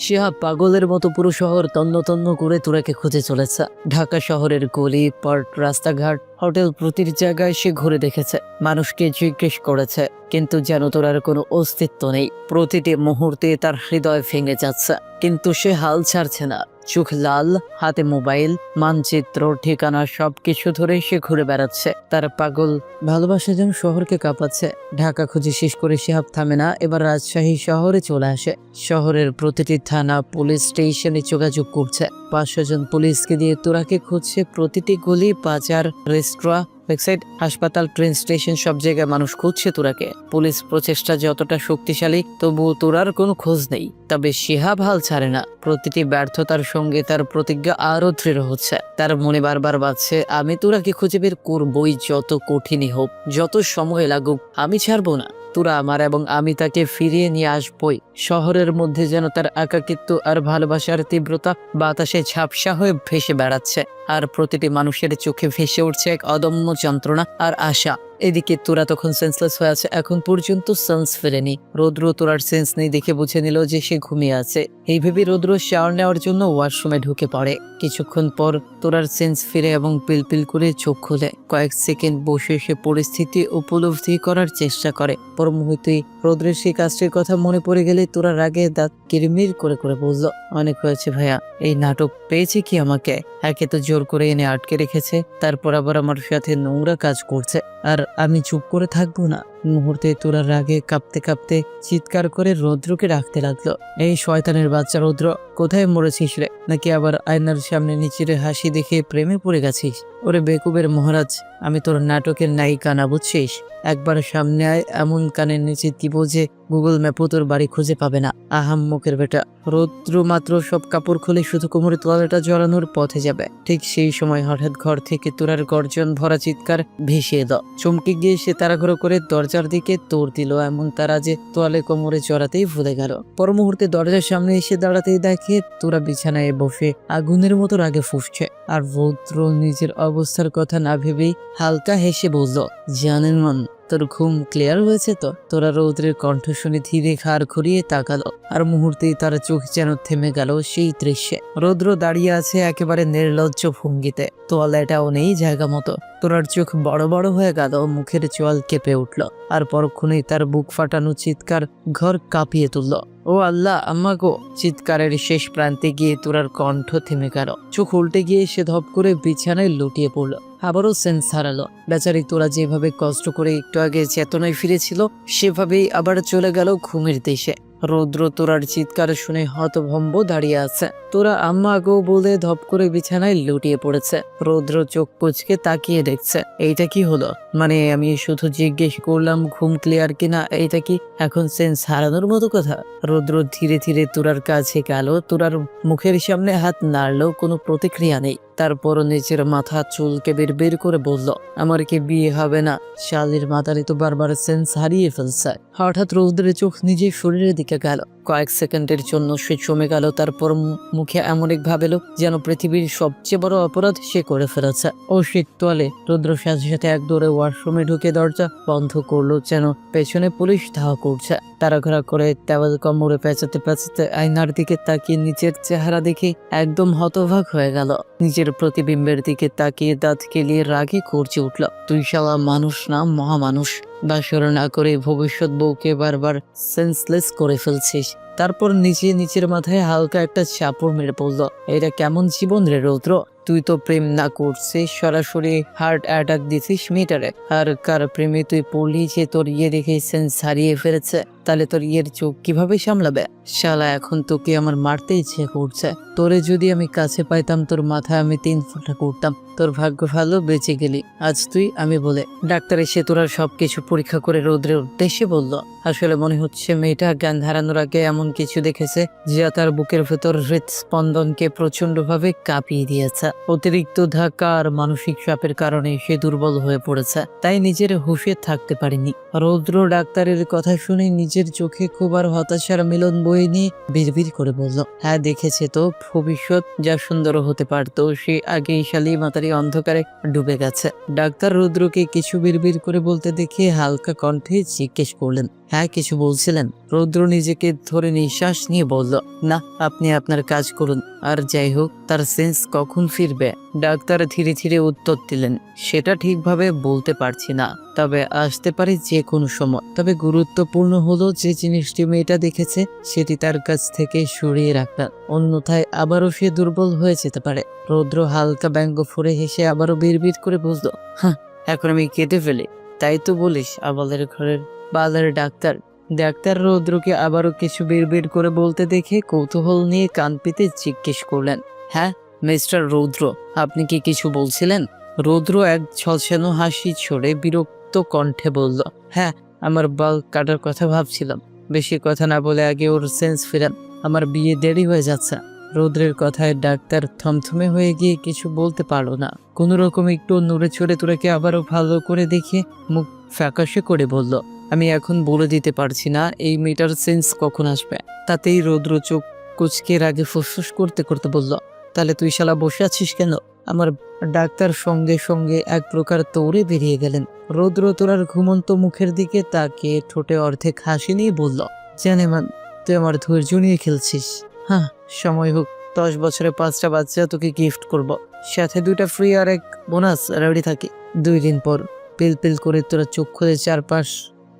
শিহাব পাগলের মতো পুরো শহর তন্ন তন্ন করে তোরাকে খুঁজে চলেছে। ঢাকা শহরের গলি, পার্ক, রাস্তাঘাট, হোটেল প্রতির জায়গায় সে ঘুরে দেখেছে, মানুষকে জিজ্ঞেস করেছে, কিন্তু যেন তোরার কোনো অস্তিত্ব নেই। প্রতিটি মুহূর্তে তার হৃদয় ভেঙে যাচ্ছে, কিন্তু সে হাল ছাড়ছে না। চোখ লাল, হাতে মোবাইল, মানচিত্র, ঠিকানা সবকিছু ধরে সে ঘুরে বেড়াচ্ছে। তার পাগল ভালোবাসা যেন শহরকে কাঁপাচ্ছে। ঢাকা খুঁজে শেষ করে শিহাব থামে না, এবার রাজশাহী শহরে চলে আসে। শহরের প্রতিটি থানা, পুলিশ স্টেশনে যোগাযোগ করছে। পাঁচশো জন পুলিশকে দিয়ে তোরাকে খুঁজছে প্রতিটি গলি, বাজার রেস্টুরাঁ ওয়েবসাইট হাসপাতাল, ট্রেন স্টেশন সব জায়গায় মানুষ খুঁজছে তোরাকে। পুলিশ প্রচেষ্টা যতটা শক্তিশালী তবুও তোরার কোনো খোঁজ নেই। তবে শিহাব হাল ছাড়ে না। প্রতিটি ব্যর্থতার সঙ্গে তার প্রতিজ্ঞা আরও দৃঢ় হচ্ছে। তার মনে বারবার বাজছে, আমি তোরাকে খুঁজে বের করবই যত কঠিনই হোক। যত সময় লাগুক, আমি ছাড়বো না। তোরা আমার এবং আমি তাকে ফিরিয়ে নিয়ে আসবই। শহরের মধ্যে যেন তার একাকিত্ব আর ভালোবাসার তীব্রতা বাতাসে ঝাপসা হয়ে ভেসে বেড়াচ্ছে। আর প্রতিটি মানুষের চোখে ভেসে উঠছে এক অদম্য যন্ত্রণা আর আশা। এদিকে তোরা তখন সেন্সলেস হয়ে আছে, এখন পর্যন্ত সেন্স ফেরেনি। রৌদ্র তোরার সেন্স নেই দেখে বুঝে নিল যে সে ঘুমিয়ে আছে। এই ভেবে রৌদ্র শাওয়ার নেওয়ার জন্য ওয়াশরুমে ঢুকে পড়ে। কিছুক্ষণ পর তোরার সেন্স ফিরে এবং পিলপিল করে চোখ খুলে। কয়েক সেকেন্ড বসে সে পরিস্থিতি উপলব্ধি করার চেষ্টা করে। পর মুহূর্তেই রৌদ্রের সেই কাজটির কথা মনে পড়ে গেলে তোরা রাগে দাঁত কিরমির করে করে বলল, অনেক হয়েছে ভাইয়া, এই নাটক পেয়েছে কি আমাকে? একে তো জোর করে এনে আটকে রেখেছে, তারপর আবার আমার সাথে নোংরা কাজ করছে। আর আমি চুপ করে থাকব না। মুহূর্তে তোরা রাগে কাঁপতে কাঁপতে চিৎকার করে রৌদ্রকে রাখতে লাগল। এই শয়তানের বাচ্চা রৌদ্র, কোথায় মরেছিস রে? নাকি আবার আয়নার সামনে নিচের হাসি দেখে প্রেমে পড়ে গেছিস? ওরে বেকুবের মহারাজ, আমি তোর নাটকের নায়িকা না, বুঝছিস? একবার সামনে আয়, এমন কানের নিচে দিব যে গুগল ম্যাপও তোর বাড়ি খুঁজে পাবে না। আহাম মুখের বেটা, রৌদ্র মাত্র সব কাপড় খুলে শুধু কোমরে তোয়ালেটা জড়ানোর পথে যাবে। ঠিক সেই সময় হঠাৎ ঘর থেকে তোরার গর্জন ভরা চিৎকার ভেসে এলো। চমকে গিয়ে সে তাড়াঘড়ো করে দরজার দিকে তোড় দিল এমন তারা যে তোয়ালে কোমরে চড়াতেই ভুলে গেল। পর মুহূর্তে দরজার সামনে এসে দাঁড়াতেই দেখে তোরা বিছানায় বসে আগুনের মতো রাগে ফুসছে। আর রৌদ্র নিজের অবস্থার কথা না ভেবেই হালকা হেসে বলল, জানেন মন, তোর ঘুম ক্লিয়ার হয়েছে তো? তোরা রৌদ্রের কণ্ঠ শুনে ধীরে ঘাড় ঘুরিয়ে তাকালো। আর মুহূর্তেই তার চোখ যেন থেমে গেল সেই দৃশ্যে। রৌদ্র দাঁড়িয়ে আছে একেবারে নির্লজ্জ ভঙ্গিতে। তোয়ালেটাও নেই জায়গা মতো। তোরার চোখ বড় বড় হয়ে গেল, মুখের চোয়াল কেঁপে উঠল, আর পরক্ষণেই তার বুক ফাটানো চিৎকার ঘর কাঁপিয়ে তুলল। ও আল্লাহ, আম্মা গো! চিৎকারের শেষ প্রান্তে গিয়ে তোরার কণ্ঠ থেমে গেল। চোখ উল্টে গিয়ে সে ধপ করে বিছানায় লুটিয়ে পড়ল। আবারও সেন্স হারালো। বেচারি তোরা যেভাবে কষ্ট করে একটু আগে চেতনায় ফিরেছিল, সেভাবেই আবার চলে গেল ঘুমের দেশে। রৌদ্র তোরার চিৎকার শুনে হতভম্ব দাঁড়িয়ে আছে। তোরা আম্মা গো বলে ধপ করে বিছানায় লুটিয়ে পড়েছে। রৌদ্র চোখ কুচকে তাকিয়ে দেখছে, এইটা কি হলো? মানে আমি শুধু জিজ্ঞেস করলাম ঘুম ক্লিয়ার কিনা, এইটা কি এখন সেন্স হারানোর মতো কথা? রৌদ্র ধীরে ধীরে তোরার কাছে গেল। তোরার মুখের সামনে হাত নাড়লেও কোনো প্রতিক্রিয়া নেই। তারপর নিজের মাথা চুলকে বের বের করে বলল, আমার কি বিয়ে হবে না? শালির মাতারি তো বারবার সেন্স হারিয়ে ফেলছে। হঠাৎ রৌদ্রের চোখ নিজের শরীরের দিকে গেল। কয়েক সেকেন্ডের জন্য সে জমে গেল, তারপর মুখে এমন এক ভাবেলো যেন পৃথিবীর সবচেয়ে বড় অপরাধ সে করে ফেলেছে। ও শীত তোয়ালে রৌদ্র সাথে সাথে এক দৌড়ে ওয়াশরুমে ঢুকে দরজা বন্ধ করল যেন পেছনে পুলিশ ধাওয়া করছে। তাড়াঘড়া করে দেওয়াল কমরে পেঁচাতে পেঁচাতে আয়নার দিকে তাকিয়ে নিজের চেহারা দেখে একদম হতভাগ হয়ে গেল। নিজের প্রতিবিম্বের দিকে তাকিয়ে দাঁত কেলিয়ে রাগে করছে উঠল। তুই শালা মানুষ না, মহামানুষ। বাসর না করে ভবিষ্যৎ বউকে বারবার সেন্সলেস করে ফেলছিস। তারপর নিচে নিচের মাথায় হালকা একটা চাপড় মেরে পড়ল। এটা কেমন জীবন রে রৌদ্র? তুই তো প্রেম না করছিস, সরাসরি হার্ট অ্যাটাক দিছিস মিটারে আর কার প্রেমে তুই পড়লি যে তোর ইয়ে দেখে সেন্স হারিয়ে ফেলেছে? তাহলে তোর ইয়ের চোখ কীভাবে সামলাবে? শালা, এখন তোকে আমার মারতে ইচ্ছে করছে। তোরে যদি আমি কাছে পাইতাম, তোর মাথায় আমি তিন ফোঁটা করতাম। তোর ভাগ্য ভালো, বেঁচে গেলি। আজ তুই, আমি বলে, ডাক্তার এসে তোরা সবকিছু পরীক্ষা করে রৌদ্রের উদ্দেশ্যে বলল। আসলে মনে হচ্ছে মেয়েটা জ্ঞান হারানোর আগে এমন কিছু দেখেছে, যা তার বুকের ভেতর হৃদস্পন্দনকে প্রচন্ডভাবে কাঁপিয়ে দিয়েছে। অতিরিক্ত ধাক্কা আর মানসিক চাপের কারণে সে দুর্বল হয়ে পড়েছে, তাই নিজের হুঁশে থাকতে পারেনি। রৌদ্র ডাক্তারের কথা শুনে নিজের চোখে খুব আর হতাশার মিলন বয়ে নিয়ে বিড়বিড় করে বলল হ্যাঁ দেখেছে তো, ভবিষ্যৎ যা সুন্দর হতে পারতো, সে আগেই শালি মাতারি অন্ধকারে ডুবে গেছে। ডাক্তার রুদ্রকে কিছু বিড়বিড় করে বলতে দেখে হালকা কণ্ঠে জিজ্ঞেস করলেন হ্যাঁ কিছু বলছিলেন। রৌদ্র নিজেকে ধরে নিঃশ্বাস নিয়ে বলল, না, আপনি আপনার কাজ করুন। আর যাই হোক, তার সেন্স কখন ফিরবে? ডাক্তার ধীরে ধীরে উত্তর দিলেন, সেটা ঠিকভাবে বলতে পারছি না। তবে আসতে পারে যে কোনো সময়। তবে গুরুত্বপূর্ণ হলো যে জিনিসটি মেয়েটা দেখেছে, সেটি তার কাছ থেকে সরিয়ে রাখবেন অন্যথায় আবারও সে দুর্বল হয়ে যেতে পারে। রৌদ্র হালকা ব্যঙ্গ ফুরে হেসে আবারও বিড়বিড় করে বুঝলো হ্যাঁ এখন আমি কেটে ফেলি। তাই তো বলিস, আবালের ঘরের বালের ডাক্তার। ডাক্তার রৌদ্রকে আবারও কিছু বিড়বিড় করে বলতে দেখে কৌতূহল নিয়ে কান পেতে জিজ্ঞেস করলেন হ্যাঁ মিস্টার রৌদ্র, আপনি কি কিছু বলছিলেন? রৌদ্র এক ছলছানো হাসি ছড়ে বিরক্ত কণ্ঠে বলল হ্যাঁ আমার বাল কাটার কথা ভাবছিলাম। বেশি কথা না বলে আগে ওর সেন্স ফেরান। আমার বিয়ে দেরি হয়ে যাচ্ছে। রৌদ্রের কথায় ডাক্তার থমথমে হয়ে গিয়ে কিছু বলতে পারল না। কোনো রকম একটু নড়ে চড়ে তোরাকে আবারও ভালো করে দেখে মুখ ফ্যাকাশে করে বলল আমি এখন বলে দিতে পারছি না, এই মেয়েটার সেন্স কখন আসবে? তাতেই রৌদ্র চোখ কুচকে রাগে ফুসফুস করতে করতে বলল, তাহলে তুই শালা বসে আছিস কেন? আমার ডাক্তার সঙ্গে সঙ্গে এক প্রকার দৌড়ে বেরিয়ে গেলেন। রৌদ্র তোরার ঘুমন্ত মুখের দিকে তাকে ঠোঁটে অর্ধেক হাসি নিয়ে বলল, জানে মান তুই আমার ধৈর্য নিয়ে খেলছিস। হ্যাঁ সময় হোক, দশ বছরে পাঁচটা বাচ্চা তোকে গিফট করব। সাথে দুইটা ফ্রি আর এক বোনাস রেডি থাকে। দুই দিন পর পিল পিল করে তোরা চোখ খুলে চারপাশ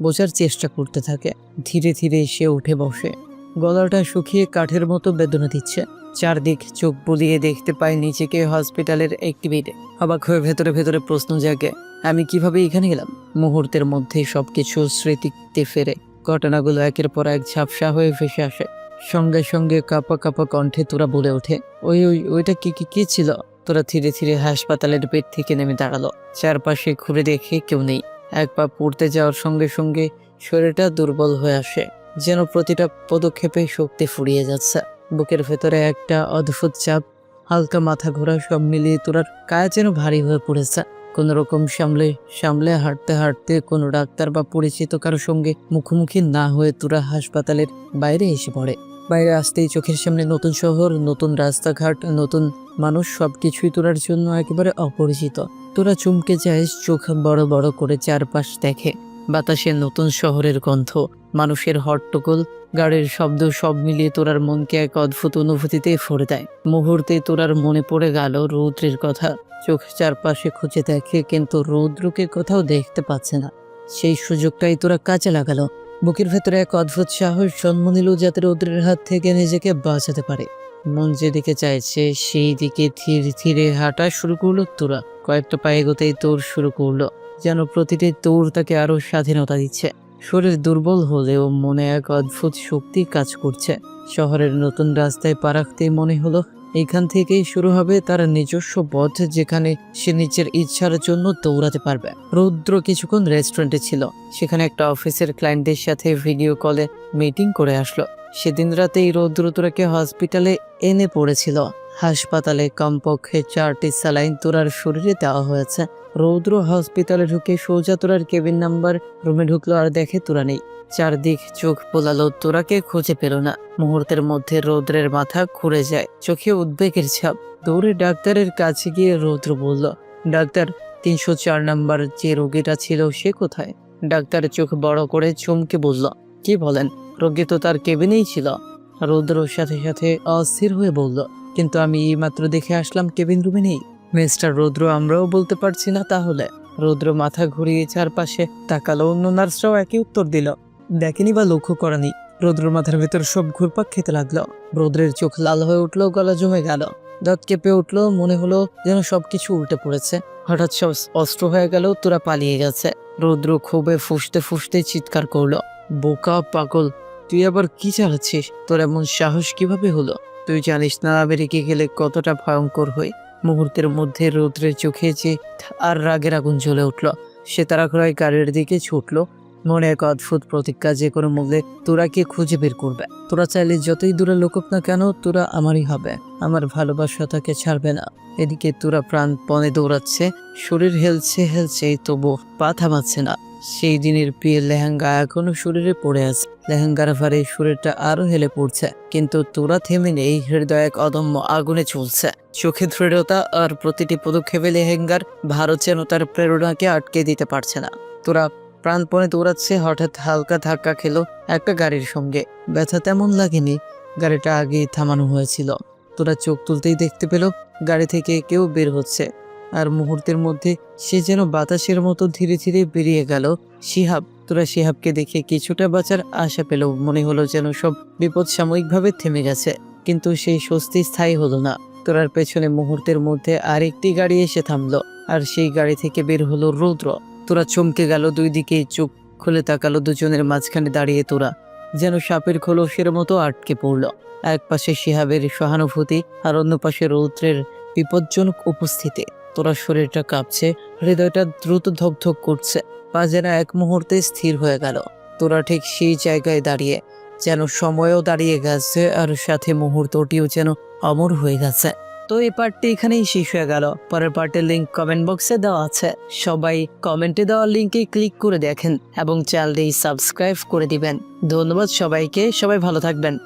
বোঝার চেষ্টা করতে থাকে। ধীরে ধীরে সে উঠে বসে। গলাটা শুকিয়ে কাঠের মতো বেদনা দিচ্ছে। চারদিক চোখ বুলিয়ে দেখতে পাই নিজেকে হসপিটালের একটি বেডে। অবাক হয়ে ভেতরে ভেতরে প্রশ্ন জাগে, আমি কীভাবে এখানে গেলাম মুহূর্তের মধ্যেই সবকিছু স্মৃতিতে ফেরে। ঘটনাগুলো একের পর এক ঝাপসা হয়ে ভেসে আসে। সঙ্গে সঙ্গে কাপা কাপা কণ্ঠে তোরা বলে ওঠে, ওই ওই, ওইটা কি কি কি ছিল? তোরা ধীরে ধীরে হাসপাতালের বেড থেকে নেমে দাঁড়াল। চারপাশে ঘুরে দেখে কেউ নেই। এক পা পড়তে যাওয়ার সঙ্গে সঙ্গে শরীরটা দুর্বল হয়ে আসে, যেন প্রতিটা পদক্ষেপে শক্তি ফুরিয়ে যাচ্ছে। বুকের ভেতরে একটা অদ্ভুত চাপ, হালকা মাথা ঘোরা সব মিলিয়ে তোরার কায়া যেন ভারী হয়ে পড়েছে। কোনো রকম সামলে সামলে হাঁটতে হাঁটতে কোনো ডাক্তার বা পরিচিত কারোর সঙ্গে মুখোমুখি না হয়ে তোরা হাসপাতালের বাইরে এসে পড়ে। বাইরে আসতেই চোখের সামনে নতুন শহর, নতুন রাস্তাঘাট, নতুন মানুষ সব কিছুই তোরার জন্য একেবারে অপরিচিত। তোরা চমকে যায় চোখ বড় বড় করে চারপাশ দেখে। বাতাসে নতুন শহরের গন্ধ, মানুষের হট্টগোল, গাড়ির শব্দ, সব মিলিয়ে তোরার মনকে এক অদ্ভুত অনুভূতিতে ভরে দেয়। মুহূর্তে তোরার মনে পড়ে গেল রৌদ্রের কথা। চোখ চারপাশে খুঁজে দেখে কিন্তু রৌদ্রকে কোথাও দেখতে পাচ্ছে না। সেই সুযোগটাই তোরা কাজে লাগালো। বুকের ভেতরে এক অদ্ভুত সাহস জন্ম নিল যাতে রৌদ্রের হাত থেকে নিজেকে বাঁচাতে পারে। মন যেদিকে চাইছে, সেই দিকে ধীরে ধীরে হাঁটা শুরু করল তোরা। কয়েকটা পায়ে এগোতেই তোর শুরু করল, যেন প্রতিটি তোর তাকে আরও স্বাধীনতা দিচ্ছে। শরীর দুর্বল হলেও মনে এক অদ্ভুত শক্তি কাজ করছে। শহরের নতুন রাস্তায় পা রাখতেই মনে হলো এখান থেকেই শুরু হবে তার নিজস্ব পথ যেখানে সে নিজের ইচ্ছার জন্য দৌড়াতে পারবে। রৌদ্র কিছুক্ষণ রেস্টুরেন্টে ছিল। সেখানে একটা অফিসের ক্লায়েন্টদের সাথে ভিডিও কলে মিটিং করে আসলো। সেদিন রাতেই রৌদ্রতরাকে হসপিটালে এনে পড়েছিল। হাসপাতালে কমপক্ষে চারটি স্যালাইন তোরার শরীরে দেওয়া হয়েছে। রৌদ্র হসপিটালে ঢুকে সোজা তোরার কেবিন নাম্বার রুমে ঢুকলো আর দেখে তোরা নেই। চারদিক চোখ পোলালো তোরাকে খুঁজে পেল না। মুহূর্তের মধ্যে রৌদ্রের মাথা ঘুরে যায়, চোখে উদ্বেগের ছাপ। দৌড়ে ডাক্তারের কাছে গিয়ে রৌদ্র বলল, ডাক্তার, তিনশো চার নাম্বার যে রোগীটা ছিল সে কোথায়? ডাক্তার চোখ বড় করে চমকে বলল, কি বলেন, রোগী তো তার কেবিনেই ছিল। রৌদ্রর সাথে সাথে অস্থির হয়ে বলল কিন্তু আমি এইমাত্র দেখে আসলাম কেবিন রুমে নেই। মিস্টার রৌদ্র, আমরাও বলতে পারছি না তাহলে। রৌদ্র মাথা ঘুরিয়ে চারপাশে তাকালো, অন্য নার্সরাও একই উত্তর দিল। দেখেনি বা লক্ষ্য করেনি। রৌদ্র মাথার ভেতর সব ঘুরপাক খেতে লাগল। রৌদ্রের চোখ লাল হয়ে উঠল, গলা জমে গেল। দাঁত কেঁপে উঠল, মনে হলো যেন সবকিছু উল্টে পড়েছে। হঠাৎ সব অস্ত্র হয়ে গেল তোরা পালিয়ে গেছে। রৌদ্র ক্ষোভে ফুসতে ফুসতে চিৎকার করল, বোকা পাগল, তুই আবার কি চালাচ্ছিস? তোর এমন সাহস কীভাবে হলো? তুই জানিস না আমেরিকা গেলে কতটা ভয়ঙ্কর হয়? মুহূর্তের মধ্যে রৌদ্রের চোখে যে আর রাগের আগুন জ্বলে উঠল, সে তাড়াহুড়ায় গাড়ির দিকে ছুটলো। মনে এক অদ্ভুত প্রতিজ্ঞা যে কোনো মূল্যে তোরাকে খুঁজে বের করবে? তোরা চাইলে যতই দূরে লোকুক না কেন, তোরা আমারই হবে। আমার ভালোবাসা তাকে ছাড়বে না। এদিকে তোরা প্রাণপণে দৌড়াচ্ছে, শরীর হেলছে হেলছে তবু পা থামাচ্ছে না। সেই দিনের বিয়ের লেহেঙ্গা এখনও শরীরে পড়ে আছে। লেহেঙ্গার ভারে শরীরটা আরও হেলে পড়ছে। কিন্তু তোরা থেমে নেই, হৃদয় এক অদম্য আগুনে চলছে চোখে দৃঢ়তা আর প্রতিটি পদক্ষেপে লেহেঙ্গার ভারত যেন তার প্রেরণাকে আটকে দিতে পারছে না। তোরা প্রাণপণে দৌড়াচ্ছে, হঠাৎ হালকা ধাক্কা খেলো একটা গাড়ির সঙ্গে। ব্যথা তেমন লাগেনি, গাড়িটা আগেই থামানো হয়েছিল। তোরা চোখ তুলতেই দেখতে পেল, গাড়ি থেকে কেউ বের হচ্ছে। আর মুহূর্তের মধ্যে সে যেন বাতাসের মতো ধীরে ধীরে বেরিয়ে গেল। শিহাব, তোরা শিহাবকে দেখে কিছুটা বাঁচার আশা পেল। মনে হলো যেন সব বিপদ সাময়িকভাবে থেমে গেছে, কিন্তু সেই স্বস্তি স্থায়ী হলো না। তোরার পেছনে মুহূর্তের মধ্যে আরেকটি গাড়ি এসে থামলো, আর সেই গাড়ি থেকে বের হলো রৌদ্র। তোরা চমকে গেল দুই দিকে, চোখ খুলে তাকালো দুজনের মাঝখানে দাঁড়িয়ে তোরা, যেন সাপের খোলসের মতো আটকে পড়ল। এক পাশে শিহাবের সহানুভূতি আর অন্য পাশে রৌদ্রের বিপজ্জনক উপস্থিতি। তোরা শরীরটা কাঁপছে, হৃদয়টা দ্রুত ধকধক করছে পা যেন এক মুহূর্তে স্থির হয়ে গেল। তোরা ঠিক সেই জায়গায় দাঁড়িয়ে, যেন সময়ও দাঁড়িয়ে গেছে আর সাথে মুহূর্তটিও যেন অমর হয়ে গেছে। তো এই পার্টটি এখানেই শেষ হয়ে গেল। পরের পার্টের লিঙ্ক কমেন্ট বক্সে দেওয়া আছে। সবাই কমেন্টে দেওয়া লিঙ্কে ক্লিক করে দেখেন এবং চ্যানেলটি সাবস্ক্রাইব করে দিবেন। ধন্যবাদ সবাইকে। সবাই ভালো থাকবেন।